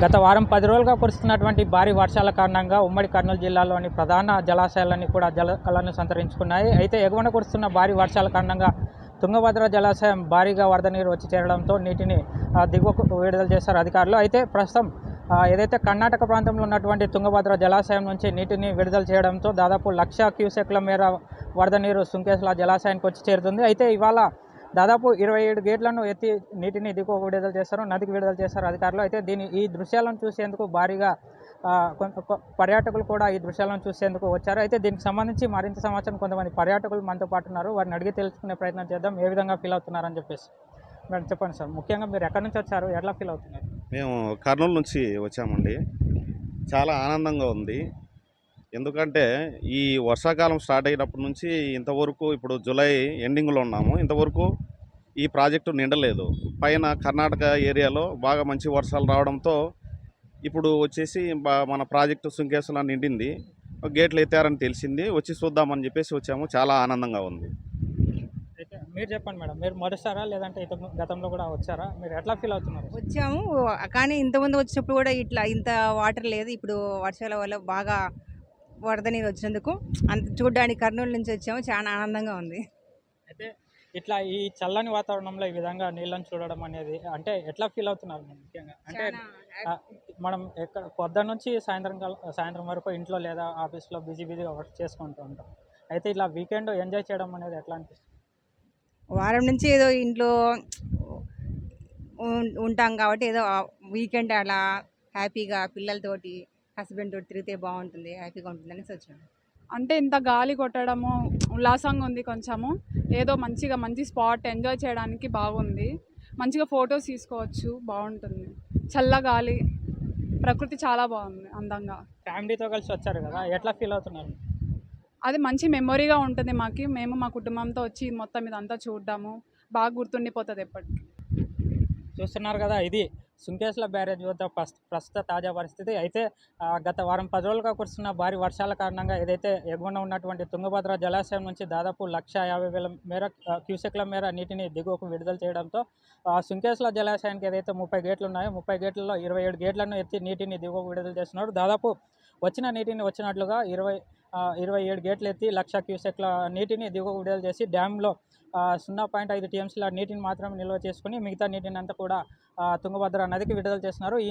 గత వారం పది రోజులుగా కురుస్తున్నటువంటి భారీ వర్షాల కారణంగా ఉమ్మడి కర్నూలు జిల్లాలోని ప్రధాన జలాశయాలన్నీ కూడా జలకళను సంతరించుకున్నాయి. అయితే ఎగువన కురుస్తున్న భారీ వర్షాల కారణంగా తుంగభద్ర జలాశయం భారీగా వరద నీరు వచ్చి చేరడంతో నీటిని దిగువకు విడుదల చేశారు అధికారులు. అయితే ప్రస్తుతం ఏదైతే కర్ణాటక ప్రాంతంలో ఉన్నటువంటి తుంగభద్ర జలాశయం నుంచి నీటిని విడుదల చేయడంతో దాదాపు లక్ష క్యూసెక్ల మేర వరద నీరు సుంకేశ్ల జలాశయానికి వచ్చి చేరుతుంది. అయితే ఇవాళ దాదాపు ఇరవై ఏడు గేట్లను ఎత్తి నీటిని దిగువ విడుదల చేస్తారు నదికి విడుదల చేస్తారు అధికారులు. అయితే దీని ఈ దృశ్యాలను చూసేందుకు భారీగా కొ- పర్యాటకులు కూడా ఈ దృశ్యాలను చూసేందుకు వచ్చారు. అయితే దీనికి సంబంధించి మరింత సమాచారం కొంతమంది పర్యాటకులు మనతో పాటు ఉన్నారు. వారిని అడిగి తెలుసుకునే ప్రయత్నం చేద్దాం. ఏ విధంగా ఫీల్ అవుతున్నారని చెప్పేసి. మేడం చెప్పండి సార్. ముఖ్యంగా మీరు ఎక్కడి నుంచి వచ్చారు? ఎట్లా ఫీల్ అవుతున్నారు? మేము కర్నూలు నుంచి వచ్చామండి. చాలా ఆనందంగా ఉంది. ఎందుకంటే ఈ వర్షాకాలం స్టార్ట్ అయినప్పటి నుంచి ఇంతవరకు ఇప్పుడు జూలై ఎండింగ్లో ఉన్నాము. ఇంతవరకు ఈ ప్రాజెక్టు నిండలేదు. పైన కర్ణాటక ఏరియాలో బాగా మంచి వర్షాలు రావడంతో ఇప్పుడు వచ్చేసి బా- మన ప్రాజెక్టు సుంకేశ్వర నిండింది. గేట్లు ఎత్తారని తెలిసింది. వచ్చి చూద్దామని చెప్పేసి వచ్చాము. చాలా ఆనందంగా ఉంది. అయితే మీరు చెప్పండి మేడం. మీరు మొదటిసారా లేదంటే ఇత గతంలో కూడా వచ్చారా? మీరు ఎట్లా ఫీల్ అవుతున్నారు? వచ్చాము. కానీ ఇంతకుముందు వచ్చినప్పుడు కూడా ఇట్లా ఇంత వాటర్ లేదు. ఇప్పుడు వర్షాల వల్ల బాగా వరద నీరు వచ్చినందుకు అంత చూడడానికి కర్నూలు నుంచి వచ్చాము. చాలా ఆనందంగా ఉంది. అయితే ఇట్లా ఈ చల్లని వాతావరణంలో ఈ విధంగా నీళ్ళని చూడడం అనేది అంటే ఎట్లా ఫీల్ అవుతున్నారు ముఖ్యంగా? అంటే మనం ఎక్కడ పొద్దున్న నుంచి సాయంత్రం కాల సాయంత్రం వరకు ఇంట్లో లేదా ఆఫీస్లో బిజీ బిజీగా వర్క్ చేసుకుంటూ ఉంటాం. అయితే ఇలా వీకెండ్ ఎంజాయ్ చేయడం అనేది ఎట్లా అనిపిస్తుంది? వారం నుంచి ఏదో ఇంట్లో ఉంటాం కాబట్టి ఏదో వీకెండ్ అలా హ్యాపీగా పిల్లలతోటి హస్బెండ్ తోటి తిరిగితే బాగుంటుంది హ్యాపీగా ఉంటుంది అనేసి వచ్చాము అంటే ఇంత గాలి కొట్టడము ఉల్లాసంగా ఉంది కొంచెము. ఏదో మంచిగా మంచి స్పాట్ ఎంజాయ్ చేయడానికి బాగుంది. మంచిగా ఫొటోస్ తీసుకోవచ్చు బాగుంటుంది. చల్ల గాలి ప్రకృతి చాలా బాగుంది అందంగా. ఫ్యామిలీతో కలిసి వచ్చారు కదా ఎట్లా ఫీల్ అవుతున్నారు? అది మంచి మెమొరీగా ఉంటుంది మాకు. మేము మా కుటుంబంతో వచ్చి మొత్తం ఇదంతా చూడ్డాము. బాగా గుర్తుండిపోతుంది ఎప్పటికీ. చూస్తున్నారు కదా ఇది సుంకేశ్ల బ్యారేజ్ వద్ద ప్రస్తుత తాజా పరిస్థితి. అయితే గత వారం పది రోజులుగా కురుస్తున్న భారీ వర్షాల కారణంగా ఏదైతే ఎగువన ఉన్నటువంటి తుంగభద్ర జలాశయం నుంచి దాదాపు లక్ష యాభై వేల మేర క్యూసెక్ల మేర నీటిని దిగువకు విడుదల చేయడంతో సుంకేశ్ల జలాశయానికి ఏదైతే ముప్పై గేట్లు ఉన్నాయో ముప్పై గేట్లలో ఇరవై ఏడు గేట్లను ఎత్తి నీటిని దిగువకు విడుదల చేస్తున్నారు. దాదాపు వచ్చిన నీటిని వచ్చినట్లుగా ఇరవై ఇరవై ఏడు గేట్లు ఎత్తి లక్ష క్యూసెక్ల నీటిని దిగువ విడుదల చేసి డ్యాంలో సున్నా పాయింట్ ఐదు టీఎంసీల నీటిని మాత్రమే నిల్వ చేసుకుని మిగతా నీటిని అంతా కూడా తుంగభద్ర నదికి విడుదల చేస్తున్నారు. ఈ